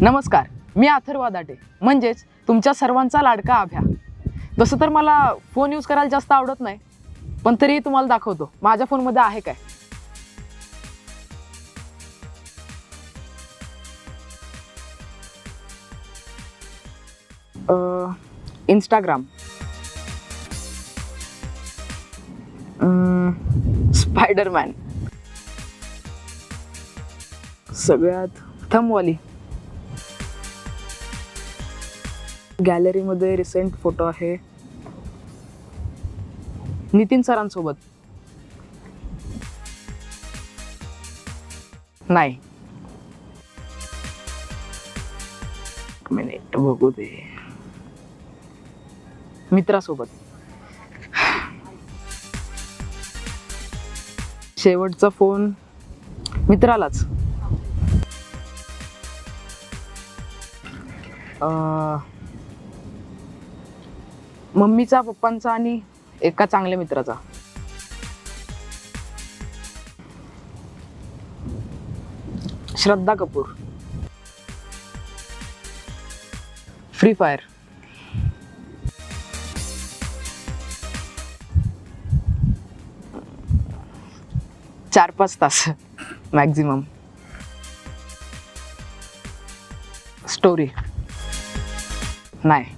नमस्कार मी अथर्व दाटे. म्हणजेच तुमच्या सर्वांचा लाडका अभ्या. तसं तर मला फोन यूज करायला जास्त आवडत नाही पण तरीही तुम्हाला दाखवतो माझ्या फोनमध्ये आहे काय? इंस्टाग्राम स्पायडरमॅन सगळ्यात थमवाली गॅलरीमध्ये रिसेंट फोटो आहे. नितीन सरांसोबत. नाही. मिनिट बघू दे. मित्रासोबत. शेवटचा फोन मित्रालाच. अं, मम्मीचा पप्पांचा आणि एका चांगल्या मित्राचा. श्रद्धा कपूर. फ्री फायर चार पाच तास मॅक्झिमम स्टोरी नाही.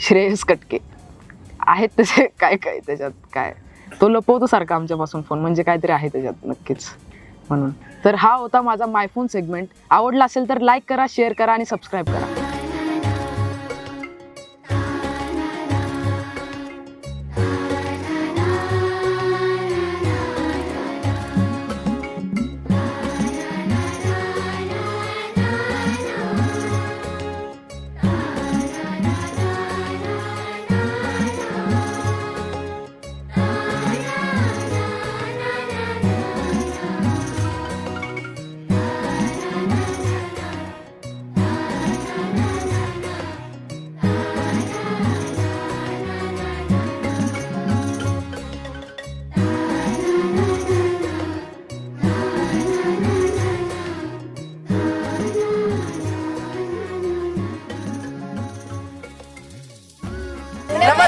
श्रेयस कटके. आहेत तसे काय काय त्याच्यात काय? तो लपवतो सारखा आमच्यापासून फोन म्हणजे काहीतरी आहे त्याच्यात नक्कीच. म्हणून. तर हा होता माझा मायफोन सेगमेंट आवडला असेल तर लाईक करा शेअर करा आणि सबस्क्राईब करा.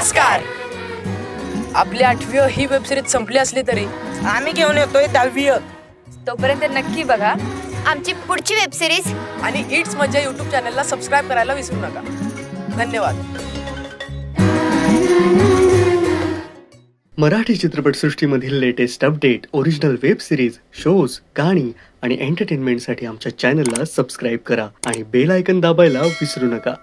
नमस्कार. आपली आठवी ही वेब सिरीज संपली असली तरी. आम्ही घेऊन येतोय दहावी तोपर्यंत नक्की बघा. आमची पुढची वेब सिरीज आणि इट्स मज्जा युट्यूब चॅनलला सबस्क्राईब करायला विसरू नका. धन्यवाद. Marathi चित्रपटसृष्टीमधील latest update original web series shows गाणी आणि एंटरटेनमेंटसाठी आमच्या चॅनलला सबस्क्राईब करा आणि बेल आयकन दाबायला विसरू नका.